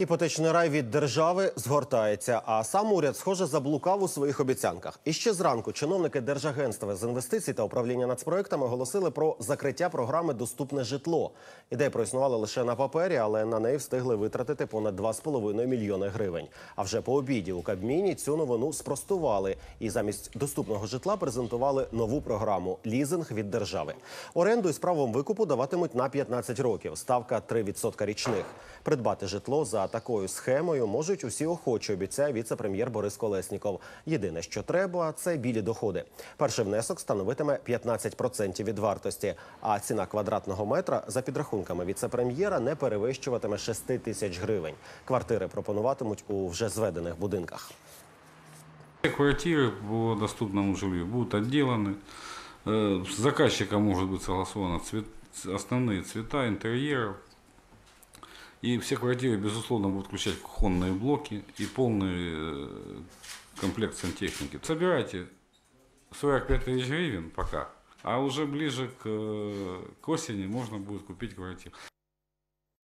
Іпотечний рай від держави згортається, а сам уряд, схоже, заблукав у своїх обіцянках. І ще зранку чиновники Держагентства з інвестицій та управління нацпроектами оголосили про закриття програми Доступне житло. Ідея проіснувала лише на папері, але на неї встигли витратити понад 2,5 мільйони гривень. А вже по обіді у Кабміні цю новину спростували і замість доступного житла презентували нову програму лізинг від держави. Оренду із правом викупу даватимуть на 15 років. Ставка 3% річних. Придбати житло за такою схемою можуть усі охочі, обіцяє віце-прем'єр Борис Колесніков. Єдине, що треба, це білі доходи. Перший внесок становитиме 15% від вартості, а ціна квадратного метра за підрахунками віце-прем'єра не перевищуватиме 6 тисяч гривень. Квартири пропонуватимуть у вже зведених будинках. Все квартиры по доступному жилью будут отделаны. Э, С заказчиком может быть согласовано цвет, основные цвета интерьеров. И все квартиры, безусловно, будут включать кухонные блоки и полный э, комплект сантехники. Собирайте 45 тысяч гривен пока, а уже ближе к, э, к осени можно будет купить квартиру.